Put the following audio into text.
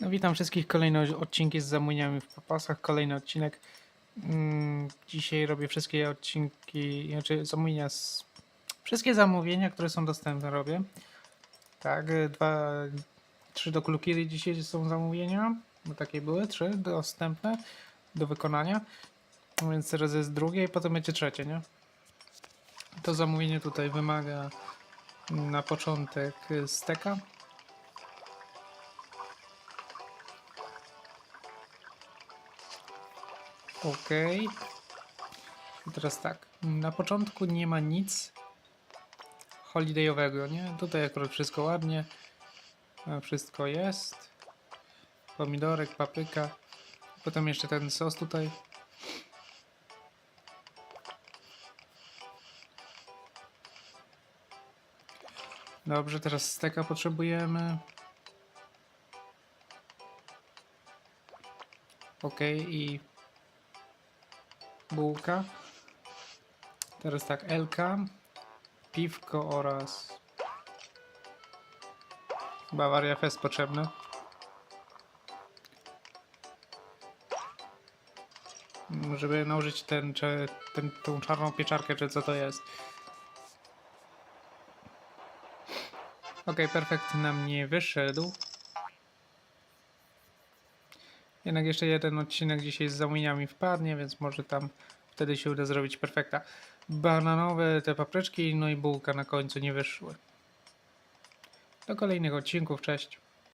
No, witam wszystkich. Kolejne odcinki z zamówieniami w papasach. Kolejny odcinek. Mm, Dzisiaj robię wszystkie odcinki, znaczy zamówienia z... Wszystkie zamówienia, które są dostępne robię. Tak, dwa, trzy do Klukiry dzisiaj są zamówienia, bo takie były, trzy dostępne do wykonania. Więc teraz jest drugie i potem będzie trzecie, nie? To zamówienie tutaj wymaga na początek steka. Okej. I teraz tak. Na początku nie ma nic holidayowego, nie? Tutaj akurat wszystko ładnie. Wszystko jest. Pomidorek, papryka. Potem jeszcze ten sos tutaj. Dobrze, teraz steka potrzebujemy. Okej, i bułka. Teraz tak, Elka, piwko oraz Bawaria Fest potrzebne. Żeby nałożyć ten, czy, ten, tą czarną pieczarkę, czy co to jest. Okej, perfekt nam nie wyszedł. Jednak jeszcze jeden odcinek dzisiaj z zamówieniami wpadnie, więc może tam wtedy się uda zrobić perfekta. Bananowe te papryczki, no i bułka na końcu nie wyszły. Do kolejnych odcinków, cześć.